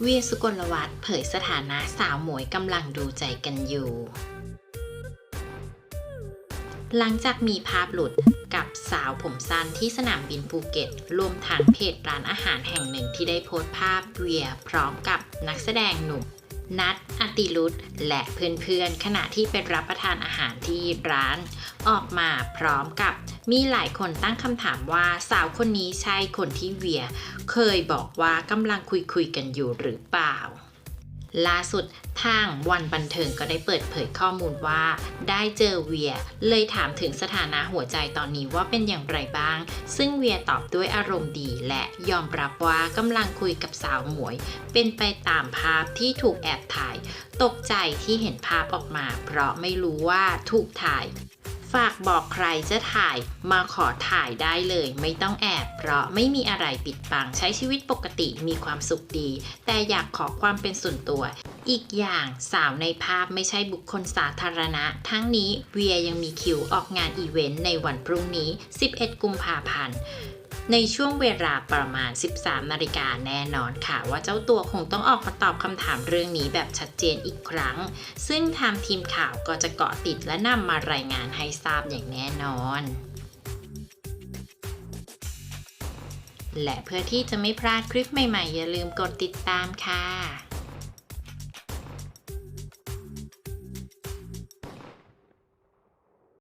เวียสุกลวัฒน์เผยสถานะสาวหมวยกำลังดูใจกันอยู่ หลังจากมีภาพหลุดกับสาวผมสั้นที่สนามบินภูเก็ตรวมทางเพจร้านอาหารแห่งหนึ่งที่ได้โพสต์ภาพเวียพร้อมกับนักแสดงหนุ่ม นัดอติลุตและเพื่อนๆขณะที่ไปรับประทานอาหารที่ร้าน ออกมาพร้อมกับมีหลายคนตั้งคำถามว่าสาวคนนี้ใช่คนที่เวีย เคยบอกว่ากำลังคุยคุยๆกันอยู่หรือเปล่า ล่าสุดทางวันบันเทิงก็ได้เปิดเผยข้อมูลว่า ได้เจอเวีย เลยถามถึงสถานะหัวใจตอนนี้ว่าเป็นอย่างไรบ้าง ซึ่งเวียตอบด้วยอารมณ์ดีและยอมรับว่ากำลังคุยกับสาวหมวย เป็นไปตามภาพที่ถูกแอบถ่าย ตกใจที่เห็นภาพออกมา เพราะไม่รู้ว่าถูกถ่าย ฝากบอกใครจะถ่ายมาขอถ่ายได้เลย ไม่ต้องแอบ เพราะไม่มีอะไรปิดบังใช้ชีวิตปกติมีความสุขดี แต่อยากขอความเป็นส่วนตัว อีกอย่างสาวในภาพไม่ใช่บุคคลสาธารณะ ทั้งนี้เวียยังมีคิวออกงานอีเวนต์ในวันพรุ่งนี้ 11 กุมภาพันธ์ในช่วงเวลาประมาณ 13 นาฬิกาแน่นอนค่ะ ว่าเจ้าตัวคงต้องออกมาตอบคำถามเรื่องนี้แบบชัดเจนอีกครั้ง ซึ่งทางทีมข่าวก็จะเกาะติดและนำมารายงานให้ทราบอย่างแน่นอน และเพื่อที่จะไม่พลาดคลิปใหม่ๆ อย่าลืมกดติดตามค่ะ